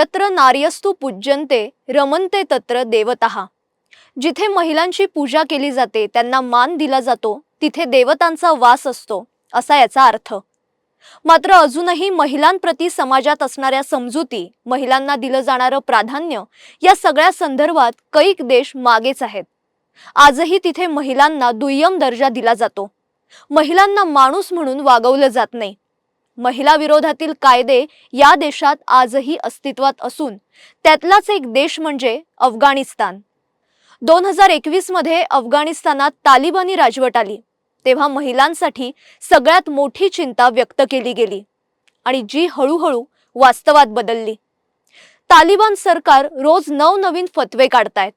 यत्र नार्यस्तु पूज्यन्ते रमन्ते तत्र देवतः. जिथे महिलांची पूजा केली जाते त्यांना मान दिला जातो तिथे देवतांचा वास असतो असा याचा अर्थ. मात्र अजूनही महिलांप्रती समाजात असणाऱ्या समजुती महिलांना दिलं जाणारं प्राधान्य या सगळ्या संदर्भात कैक देश मागेच आहेत. आजही तिथे महिलांना दुय्यम दर्जा दिला जातो. महिलांना माणूस म्हणून वागवलं जात नाही. महिला विरोधातील कायदे या देशात आजही अस्तित्वात असून त्यातलाच एक देश म्हणजे अफगाणिस्तान. दोन हजार एकवीसमध्ये अफगाणिस्तानात तालिबानी राजवट आली तेव्हा महिलांसाठी सगळ्यात मोठी चिंता व्यक्त केली गेली आणि जी हळूहळू वास्तवात बदलली. तालिबान सरकार रोज नवनवीन फतवे काढतायत.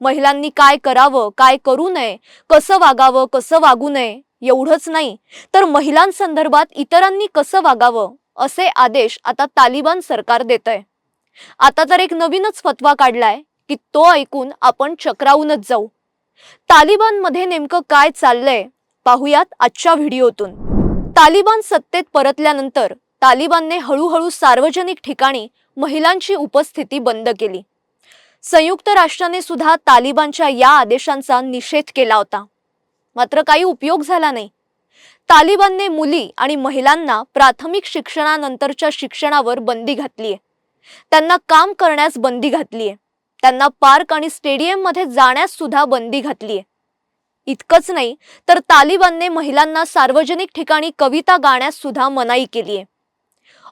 महिलांनी काय करावं काय करू नये कसं वागावं कसं वागू नये एवढंच नाही तर महिलांसंदर्भात इतरांनी कसं वागावं असे आदेश आता तालिबान सरकार देत आहे आता तर एक नवीनच फतवा काढलाय की तो ऐकून आपण चक्रावूनच जाऊ. तालिबानमध्ये नेमकं काय चाललंय पाहुयात आजच्या व्हिडिओतून. तालिबान सत्तेत परतल्यानंतर तालिबानने हळूहळू सार्वजनिक ठिकाणी महिलांची उपस्थिती बंद केली. संयुक्त राष्ट्राने सुद्धा तालिबानच्या या आदेशांचा निषेध केला होता. मात्र काही उपयोग झाला नाही. तालिबानने मुली आणि महिलांना प्राथमिक शिक्षणानंतरच्या शिक्षणावर बंदी घातली आहे त्यांना काम करण्यास बंदी घातली आहे त्यांना पार्क आणि स्टेडियममध्ये जाण्यास सुद्धा बंदी घातलीय. इतकंच नाही तर तालिबानने महिलांना सार्वजनिक ठिकाणी कविता गाण्यास सुद्धा मनाई आहे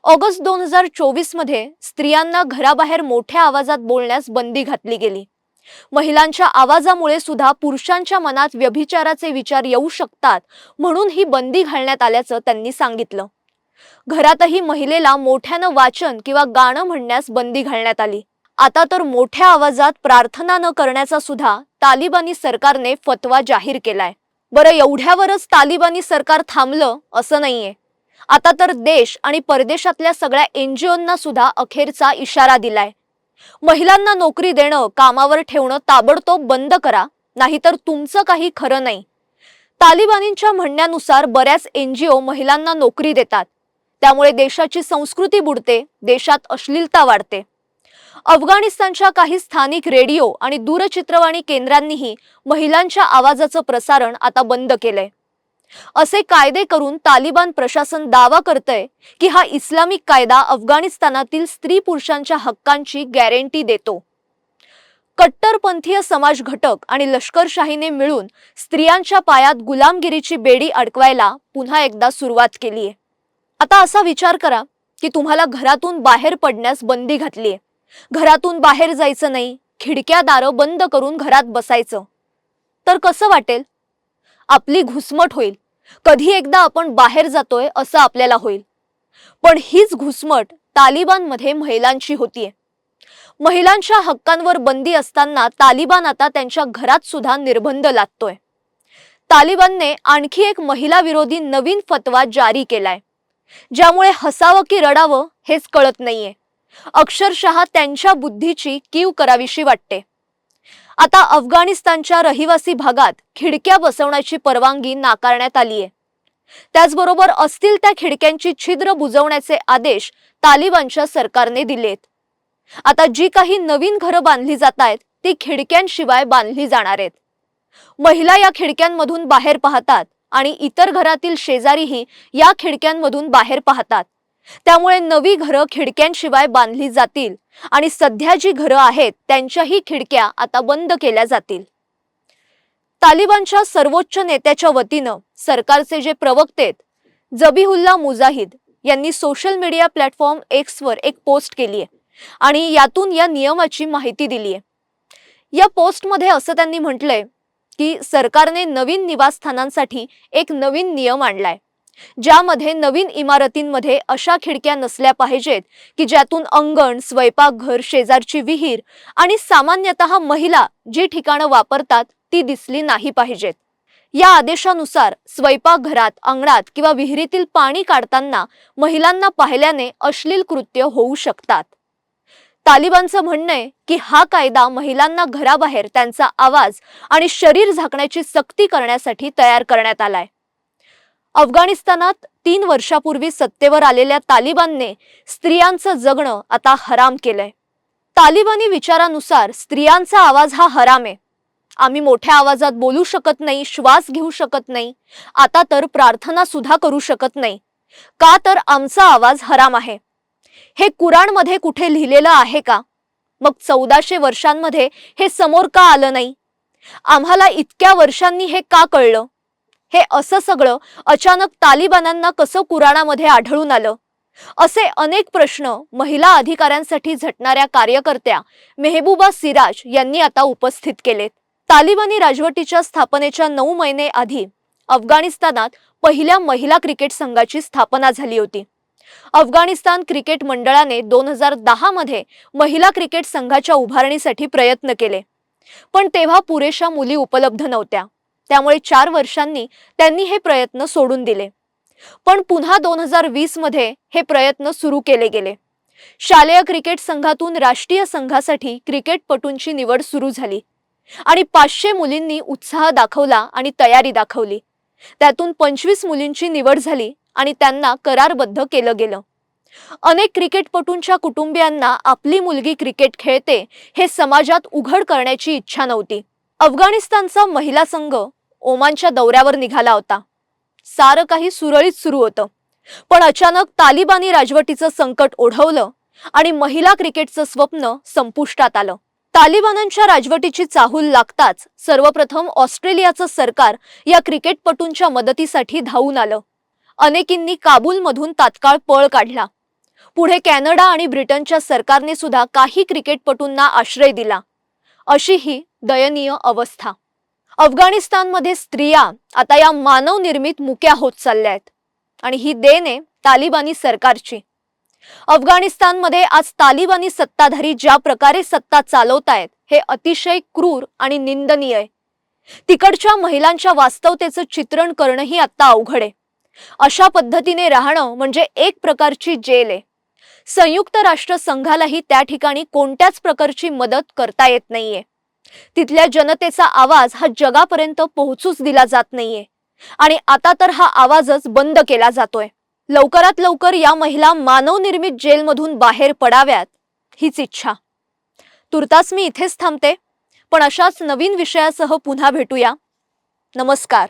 ऑगस्ट दोन हजार चोवीसमध्ये स्त्रियांना घराबाहेर मोठ्या आवाजात बोलण्यास बंदी घातली गेली. महिलांच्या आवाजामुळे सुद्धा पुरुषांच्या मनात व्यभिचाराचे विचार येऊ शकतात म्हणून ही बंदी घालण्यात आल्याचं त्यांनी सांगितलं. घरातही महिलेला मोठ्यानं वाचन किंवा गाणं म्हणण्यास बंदी घालण्यात आली. आता तर मोठ्या आवाजात प्रार्थना न करण्याचा सुद्धा तालिबानी सरकारने फतवा जाहीर केलाय. बरं एवढ्यावरच तालिबानी सरकार थांबलं असं नाहीये. आता तर देश आणि परदेशातल्या सगळ्या एनजीओंना सुद्धा अखेरचा इशारा दिलाय. महिलांना नोकरी देणं कामावर ठेवणं ताबडतोब बंद करा नाहीतर तुमचं काही खरं नाही. तालिबानींच्या म्हणण्यानुसार बऱ्याच एनजीओ महिलांना नोकरी देतात. त्यामुळे देशाची संस्कृती बुडते देशात अश्लीलता वाढते. अफगाणिस्तानच्या काही स्थानिक रेडिओ आणि दूरचित्रवाणी केंद्रांनीही महिलांच्या आवाजाचं प्रसारण आता बंद केलंय. असे कायदे करून तालिबान प्रशासन दावा करतंय की हा इस्लामिक कायदा अफगाणिस्तानातील स्त्री पुरुषांच्या हक्कांची गॅरंटी देतो. कट्टरपंथीय समाज घटक आणि लष्करशाहीने मिळून स्त्रियांच्या पायात गुलामगिरीची बेडी अडकवायला पुन्हा एकदा सुरुवात केलीये. आता असा विचार करा की तुम्हाला घरातून बाहेर पडण्यास बंदी घातलीये. घरातून बाहेर जायचं नाही खिडक्या दारं बंद करून घरात बसायचं. तर कसं वाटेल? आपली घुसमट होईल. कधी एकदा आपण बाहेर जातोय असं आपल्याला होईल. पण हीच घुसमट तालिबानमध्ये महिलांची होतीये. महिलांच्या हक्कांवर बंदी असताना तालिबान आता त्यांच्या घरात सुद्धा निर्बंध लादतोय. तालिबानने आणखी एक महिला विरोधी नवीन फतवा जारी केलाय. ज्यामुळे हसावं की रडावं हेच कळत नाहीये. अक्षरशः त्यांच्या बुद्धीची कीव करावीशी वाटते. आता अफगाणिस्तानच्या रहिवासी भागात खिडक्या बसवण्याची परवानगी नाकारण्यात आली आहे. त्याचबरोबर असतील त्या खिडक्यांची छिद्र बुजवण्याचे आदेश तालिबानच्या सरकारने दिलेत आता जी काही नवीन घरं बांधली जात आहेत ती खिडक्यांशिवाय बांधली जाणार आहेत. महिला या खिडक्यांमधून बाहेर पाहतात आणि इतर घरातील शेजारीही या खिडक्यांमधून बाहेर पाहतात. त्यामुळे नवी घरं खिडक्यांशिवाय बांधली जातील आणि सध्या जी घरं आहेत त्यांच्याही खिडक्या आता बंद केल्या जातील. तालिबानच्या सर्वोच्च नेत्याच्या वतीनं सरकारचे जे प्रवक्ते जबीहुल्ला मुजाहिद यांनी सोशल मीडिया प्लॅटफॉर्म एक्सवर एक पोस्ट केली आहे आणि यातून या नियमाची माहिती दिली आहे. या पोस्टमध्ये असं त्यांनी म्हटलंय की सरकारने नवीन निवासस्थानांसाठी एक नवीन नियम आणलाय. ज्यामध्ये नवीन इमारतींमध्ये अशा खिडक्या नसल्या पाहिजेत की ज्यातून अंगण स्वयंपाकघर शेजारची विहीर आणि सामान्यतः महिला जी ठिकाणं वापरतात ती दिसली नाही पाहिजेत. या आदेशानुसार स्वयंपाकघरात अंगणात किंवा विहिरीतील पाणी काढताना महिलांना पाहिल्याने अश्लील कृत्य होऊ शकतात. तालिबानचं म्हणणं आहे की हा कायदा महिलांना घराबाहेर त्यांचा आवाज आणि शरीर झाकण्याची सक्ती करण्यासाठी तयार करण्यात आलाय. अफगाणिस्तानात तीन वर्षापूर्वी सत्तेवर आलेल्या तालिबानने स्त्रियांचं जगणं आता हराम केलंय. तालिबानी विचारानुसार स्त्रियांचा आवाज हा हराम आहे. आम्ही मोठ्या आवाजात बोलू शकत नाही श्वास घेऊ शकत नाही आता तर प्रार्थना सुद्धा करू शकत नाही. का तर आमचा आवाज हराम आहे. हे कुराणमध्ये कुठे लिहिलेलं आहे का? मग चौदाशे वर्षांमध्ये हे समोर का आलं नाही? आम्हाला इतक्या वर्षांनी हे का कळलं? हे असं सगळं अचानक तालिबानांना कसं कुराणामध्ये आढळून आलं? असे अनेक प्रश्न महिला अधिकाऱ्यांसाठी झटणाऱ्या कार्यकर्त्या मेहबूबा सिराज यांनी आता उपस्थित केलेत. तालिबानी राजवटीच्या स्थापनेच्या नऊ महिने आधी अफगाणिस्तानात पहिल्या महिला क्रिकेट संघाची स्थापना झाली होती. अफगाणिस्तान क्रिकेट मंडळाने दोन हजार दहा मध्ये महिला क्रिकेट संघाच्या उभारणीसाठी प्रयत्न केले. पण तेव्हा पुरेशा मुली उपलब्ध नव्हत्या. त्यामुळे चार वर्षांनी त्यांनी हे प्रयत्न सोडून दिले. पण पुन्हा दोन हजार वीसमध्ये हे प्रयत्न सुरू केले गेले. शालेय क्रिकेट संघातून राष्ट्रीय संघासाठी क्रिकेटपटूंची निवड सुरू झाली. आणि पाचशे मुलींनी उत्साह दाखवला आणि तयारी दाखवली. त्यातून पंचवीस मुलींची निवड झाली आणि त्यांना करारबद्ध केलं गेलं. अनेक क्रिकेटपटूंच्या कुटुंबियांना आपली मुलगी क्रिकेट खेळते हे समाजात उघड करण्याची इच्छा नव्हती. अफगाणिस्तानचा महिला संघ ओमानच्या दौऱ्यावर निघाला होता. सारं काही सुरळीत सुरू होतं. पण अचानक तालिबानी राजवटीचं संकट ओढवलं आणि महिला क्रिकेटचं स्वप्न संपुष्टात आलं. तालिबानांच्या राजवटीची चाहूल लागताच सर्वप्रथम ऑस्ट्रेलियाचं सरकार या क्रिकेटपटूंच्या मदतीसाठी धावून आलं. अनेकींनी काबूलमधून तात्काळ पळ काढला. पुढे कॅनडा आणि ब्रिटनच्या सरकारने सुद्धा काही क्रिकेटपटूंना आश्रय दिला. अशी ही दयनीय अवस्था. अफगाणिस्तानमध्ये स्त्रिया आता या मानव निर्मित मुक्या होत चालल्या आहेत आणि ही देण आहे तालिबानी सरकारची. अफगाणिस्तानमध्ये आज तालिबानी सत्ताधारी ज्या प्रकारे सत्ता चालवतायत हे अतिशय क्रूर आणि निंदनीय आहे. तिकडच्या महिलांच्या वास्तवतेचं चित्रण करणंही आत्ता अवघड आहे. अशा पद्धतीने राहणं म्हणजे एक प्रकारची जेल आहे. संयुक्त राष्ट्र संघालाही त्या ठिकाणी कोणत्याच प्रकारची मदत करता येत नाहीये. तिथल्या जनतेचा आवाज हा जगापर्यंत पोहोचूच दिला जात नाहीये. आणि आता तर हा आवाजच बंद केला जातोय. लवकरात लवकर या महिला मानवनिर्मित जेलमधून बाहेर पडाव्यात हीच इच्छा. तुर्तास मी इथेच थांबते पण अशाच नवीन विषयासह पुन्हा भेटूया. नमस्कार.